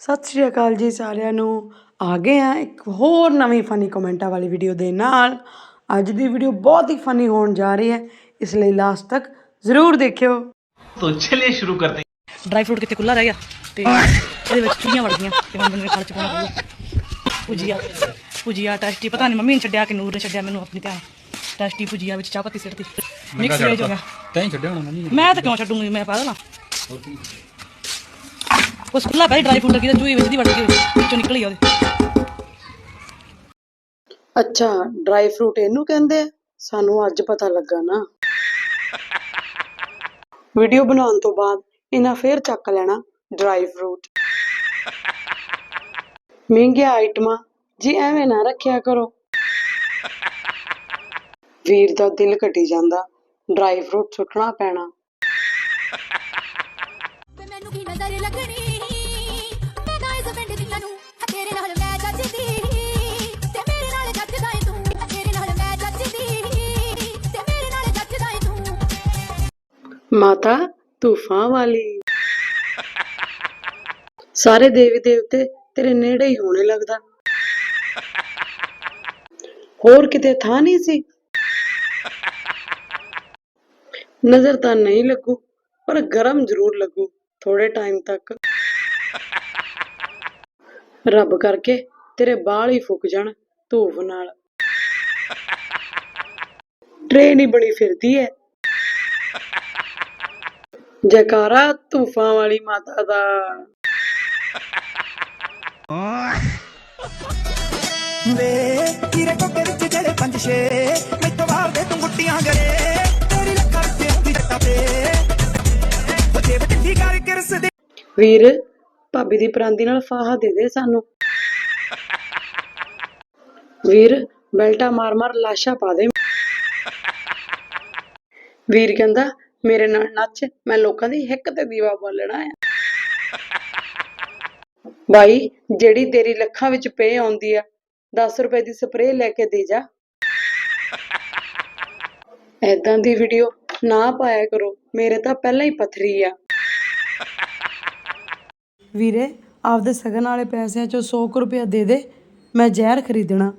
ਸਤਿ ਸ਼੍ਰੀ ਅਕਾਲ ਜੀ ਸਾਰਿਆਂ ਨੂੰ। ਆ ਗਏ ਆ ਇੱਕ ਹੋਰ ਨਵੀਂ ਫਨੀ ਕਮੈਂਟਾਂ ਵਾਲੀ ਵੀਡੀਓ ਦੇ ਨਾਲ। ਅੱਜ ਦੀ ਵੀਡੀਓ ਬਹੁਤ ਹੀ ਫਨੀ ਹੋਣ ਜਾ ਰਹੀ ਹੈ। ਇਸ ਲਈ ਲਾਸਟ ਤੱਕ ਜ਼ਰੂਰ ਦੇਖਿਓ। ਤੋ ਚਲਿਏ ਸ਼ੁਰੂ ਕਰਦੇ ਡਰਾਈ ਫਰੂਟ ਕਿਤੇ ਖੁੱਲਾ ਰਹਿ ਗਿਆ? ਤੇ ਇਹਦੇ ਵਿੱਚ ਚੂਹੀਆਂ ਵੜ ਗਈਆਂ। ਤੇ ਹੁਣ ਮੈਨੂੰ ਖਲ ਚ ਪਾਉਣਾ ਪਊਗਾ ਭੁਜੀਆ ਟੈਸਟੀ ਪਤਾ ਨਹੀਂ ਮੰਮੀ ਨੇ ਛੱਡਿਆ ਕਿ ਨੂਰ ਨੇ ਛੱਡਿਆ ਮੈਨੂੰ ਆਪਣੀ ਧਿਆਨ ਟੈਸਟੀ ਭੁਜੀਆ ਵਿੱਚ ਚਾਹ ਪੱਤੀ ਸਿੱਟਦੀ ਮਿਕਸ ਹੋ ਗਿਆ ਤੈਂ ਛੱਡਿਆ ਹੋਣਾ ਮੰਮੀ ਮੈਂ ਤਾਂ ਕਿਉਂ ਛੱਡੂੰਗੀ? ਮੈਂ ਪਾ ਦੇਣਾ ਉਸ ਖੁੱਲਾ ਪੈ ਡਰਾਈ ਫਰੂਟ ਲੱਗੀ ਤੇ ਚੂਈ ਵਿੱਚ ਦੀ ਵੜ ਗਈ ਵਿੱਚੋਂ ਨਿਕਲੀ ਉਹਦੇ। ਅੱਛਾ, ਡਰਾਈ ਫਰੂਟ ਇਹਨੂੰ ਕਹਿੰਦੇ ਆ? ਸਾਨੂੰ ਅੱਜ ਪਤਾ ਲੱਗਾ ਨਾ। ਵੀਡੀਓ ਬਣਾਉਣ ਤੋਂ ਬਾਅਦ ਇਹਨਾਂ ਫੇਰ ਚੱਕ ਲੈਣਾ, ਡਰਾਈ ਫਰੂਟ। ਮਹਿੰਗੀਆਂ ਆਈਟਮਾਂ, ਜੀ ਐਵੇਂ ਨਾ ਰੱਖਿਆ ਕਰੋ। ਵੀਰ ਦਾ ਦਿਲ ਘਟੀ ਜਾਂਦਾ, ਡਰਾਈ ਫਰੂਟ ਸੁੱਟਣਾ ਪੈਣਾ। ਮਾਤਾ ਤੂਫਾਨ ਵਾਲੀ। ਸਾਰੇ ਦੇਵੀ ਦੇਵਤੇ ਤੇਰੇ ਨੇੜੇ ਹੀ ਹੋਣੇ ਲੱਗਦਾ। ਹੋਰ ਕਿਤੇ ਥਾਂ ਨਹੀਂ ਸੀ। ਨਜ਼ਰ ਤਾਂ ਨਹੀਂ ਲੱਗੂ, ਪਰ ਗਰਮ ਜ਼ਰੂਰ ਲੱਗੂ ਥੋੜੇ ਟਾਈਮ ਤੱਕ। ਰੱਬ ਕਰਕੇ ਤੇਰੇ ਬਾਲ ਹੀ ਫੁੱਕ ਜਾਣ ਧੂਫ ਨਾਲ। ਟ੍ਰੇਨ ਹੀ ਬੜੀ ਫਿਰਦੀ ਐ। ਜਕਾਰਾ ਤੂਫਾਨ ਵਾਲੀ ਮਾਤਾ ਦਾ। ਵੇ ਤੇਰੇ ਕੋਕੇ ਵਿੱਚ ਜਿਹੜੇ ਪੰਜ ਛੇ ਮੈਥੋਂ ਮਾਰਦੇ ਤੂੰ ਗੁੱਟੀਆਂ ਗੜੇ। ਤੇਰੀ ਲੱਖਾਂ ਵਿੱਚ ਹੁੰਦੀ ਜੱਟਾ ਤੇ ਉਹ ਜੇਬ ਟਿੱਠੀ ਕਰਕੇ ਰਸ ਦੇ ਵੀਰ ਭਾਬੀ ਦੀ ਪਰਾਂਦੀ ਨਾਲ ਫਾਹਾ ਦੇ ਦੇ ਸਾਨੂੰ। ਵੀਰ ਬੈਲਟਾ ਮਾਰ ਮਾਰ ਲਾਸ਼ਾ ਪਾ ਦੇ। ਵੀਰ ਕਹਿੰਦਾ ਮੇਰੇ ਨਾਲ ਨੱਚ, ਮੈਂ ਲੋਕਾਂ ਦੀ ਹਿੱਕ ਤੇ ਦੀਵਾ ਬਾਲਣਾ ਆ। ਬਾਈ, ਜਿਹੜੀ ਤੇਰੀ ਲੱਖਾਂ ਵਿੱਚ ਪੇ ਆਉਂਦੀ ਆ 10 ਰੁਪਏ ਦੀ ਸਪਰੇਅ ਲੈ ਕੇ ਦੇ ਜਾ। ਐਦਾਂ ਦੀ ਵੀਡੀਓ ਨਾ ਪਾਇਆ ਕਰੋ, ਮੇਰੇ ਤਾਂ ਪਹਿਲਾਂ ਹੀ ਪਥਰੀ ਆ। ਵੀਰੇ, ਆਪਦੇ ਸਗਨ ਵਾਲੇ ਪੈਸਿਆਂ ਚੋਂ 100 ਕੁ ਰੁਪਇਆ ਦੇ ਦੇ, ਮੈਂ ਜ਼ਹਿਰ ਖਰੀਦਣਾ।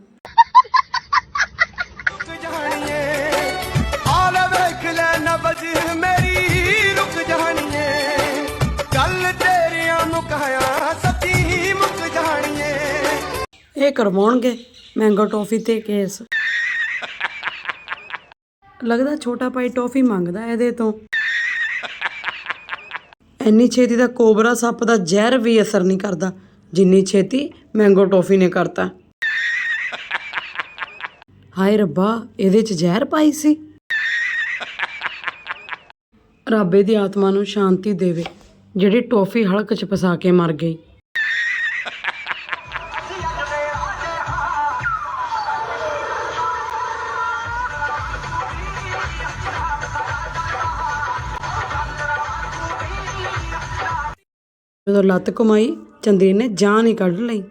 ਤੇਰੀਆਂ ਮੁਕਾਇਆ ਸੱਚੀ ਮੁੱਕ ਜਾਣੀਏ। ਇਹ ਕਰਵਾਉਣਗੇ ਮੈਂਗੋ ਟੌਫੀ ਤੇ ਕੇਸ। ਲੱਗਦਾ ਛੋਟਾ ਭਾਈ ਟੌਫੀ ਮੰਗਦਾ ਇਹਦੇ ਤੋਂ। ਇੰਨੀ ਛੇਤੀ ਦਾ ਕੋਬਰਾ ਸੱਪ ਦਾ ਜ਼ਹਿਰ ਵੀ ਅਸਰ ਨਹੀਂ ਕਰਦਾ, ਜਿੰਨੀ ਛੇਤੀ ਮੈਂਗੋ ਟੌਫੀ ਨੇ ਕਰਤਾ। ਹਾਏ ਰੱਬਾ, ਇਹਦੇ ਚ ਜ਼ਹਿਰ ਪਾਈ ਸੀ। ਰੱਬੇ ਦੀ ਆਤਮਾ ਨੂੰ ਸ਼ਾਂਤੀ ਦੇਵੇ। ਜਿਹੜੀ ਟੋਫੀ ਹਲਕ ਚ ਫਸਾ ਕੇ ਮਰ ਗਈ। ਜਦੋਂ ਲੱਤ ਕਮਾਈ ਚੰਦਰੀ ਨੇ ਜਾਨ ਹੀ ਕੱਢ ਲਈ।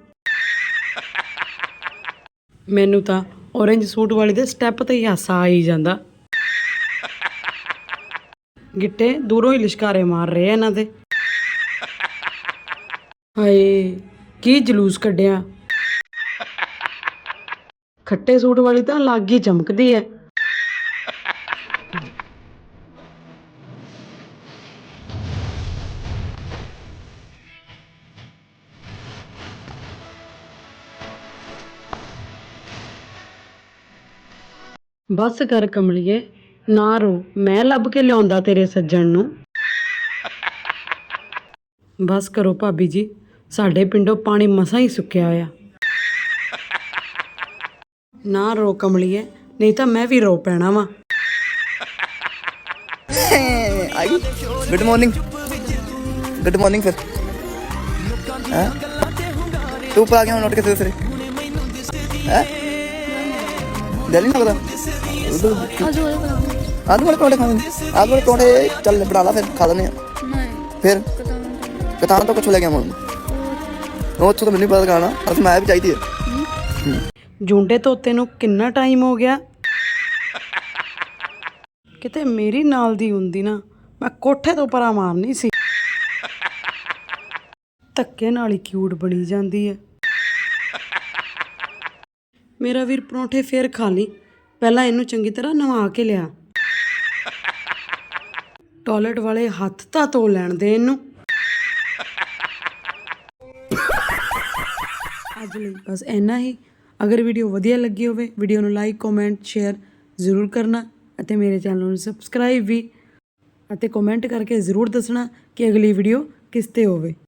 ਮੈਨੂੰ ਤਾਂ orange ਸੂਟ ਵਾਲੀ ਦੇ ਸਟੈਪ ਤੇ ਹੀ ਹਾਸਾ ਆ ਹੀ ਜਾਂਦਾ। ਗਿੱਟੇ ਦੂਰੋਂ ਹੀ ਲਿਸ਼ਕਾਰੇ ਮਾਰ ਰਹੇ ਇਹਨਾਂ ਦੇ। ਹਾਏ, ਕੀ ਜਲੂਸ ਕੱਢਿਆ? ਖੱਟੇ ਸੂਟ ਵਾਲੀ ਤਾਂ ਲੱਗ ਹੀ ਚਮਕਦੀ ਐ। ਬਸ ਕਰ ਕਮਲੀਏ, ਨਾ ਰੋ, ਮੈਂ ਲੱਭ ਕੇ ਲਿਆਉਂਦਾ ਤੇਰੇ ਸੱਜਣ ਨੂੰ। ਬਸ ਕਰੋ ਭਾਬੀ ਜੀ ਸਾਡੇ ਪਿੰਡੋਂ ਪਾਣੀ ਮਸਾ ਹੀ ਸੁੱਕਿਆ ਹੋਇਆ। ਨਾ ਰੋ ਕਮਲੀਏ ਨਹੀਂ ਤਾਂ ਮੈਂ ਵੀ ਰੋ ਪੈਣਾ ਵਾਂ। ਆਈ। Good morning good morning sir ਹੈਂ? ਤੂੰ ਪਾ ਗਿਆ ਨੋਟ ਕਿੱਥੇ ਤੇਰੇ? ਹੈ? ਦਿੱਲੀ ਨਾ ਬਤਾ ਆਜੋ ਆਜੋ। ਆਲੂ ਖਾਣੇ ਆਲੂ ਵਾਲੇ ਚੱਲ ਬਣਾ ਲੈ ਫਿਰ ਖਾ ਲੈਂਦੇ ਆ ਫਿਰ? ਕਤਾਰ ਤੋਂ ਕਿੱਥੋਂ ਲੈ ਕੇ ਆਵਾਂ। ਉਹ ਉੱਥੋਂ ਤਾਂ ਮੈਨੂੰ ਪਤਾ ਲਗਾਣਾ। ਅਸ ਮੈਂ ਵੀ ਚਾਹੀਦੀ ਹੈ। ਜੁੰਡੇ ਤੋਤੇ ਨੂੰ ਕਿੰਨਾ ਟਾਈਮ ਹੋ ਗਿਆ? ਕਿਤੇ ਮੇਰੀ ਨਾਲ ਦੀ ਹੁੰਦੀ ਨਾ, ਮੈਂ ਕੋਠੇ ਤੋਂ ਪਰਾਂ ਮਾਰਨੀ ਸੀ। ਧੱਕੇ ਨਾਲ ਹੀ ਕਿਊਟ ਬਣੀ ਜਾਂਦੀ ਹੈ ਮੇਰਾ ਵੀਰ ਪਰੌਂਠੇ ਫੇਰ ਖਾ ਲਈ ਪਹਿਲਾਂ ਇਹਨੂੰ ਚੰਗੀ ਤਰ੍ਹਾਂ ਨਵਾ ਕੇ ਲਿਆ। ਟਾਇਲਟ ਵਾਲੇ ਹੱਥ ਤਾਂ ਧੋ ਲੈਣ ਦੇ ਇਹਨੂੰ। ਅੱਜ ਲਈ ਬਸ ਇੰਨਾ ਹੀ। ਅਗਰ ਵੀਡੀਓ ਵਧੀਆ ਲੱਗੀ ਹੋਵੇ ਵੀਡੀਓ ਨੂੰ ਲਾਈਕ ਕਮੈਂਟ ਸ਼ੇਅਰ ਜ਼ਰੂਰ ਕਰਨਾ ਅਤੇ ਮੇਰੇ ਚੈਨਲ ਨੂੰ ਸਬਸਕ੍ਰਾਈਬ ਵੀ ਅਤੇ ਕਮੈਂਟ ਕਰਕੇ ਜ਼ਰੂਰ ਦੱਸਣਾ ਕਿ ਅਗਲੀ ਵੀਡੀਓ ਕਿਸ ਤੇ ਹੋਵੇ।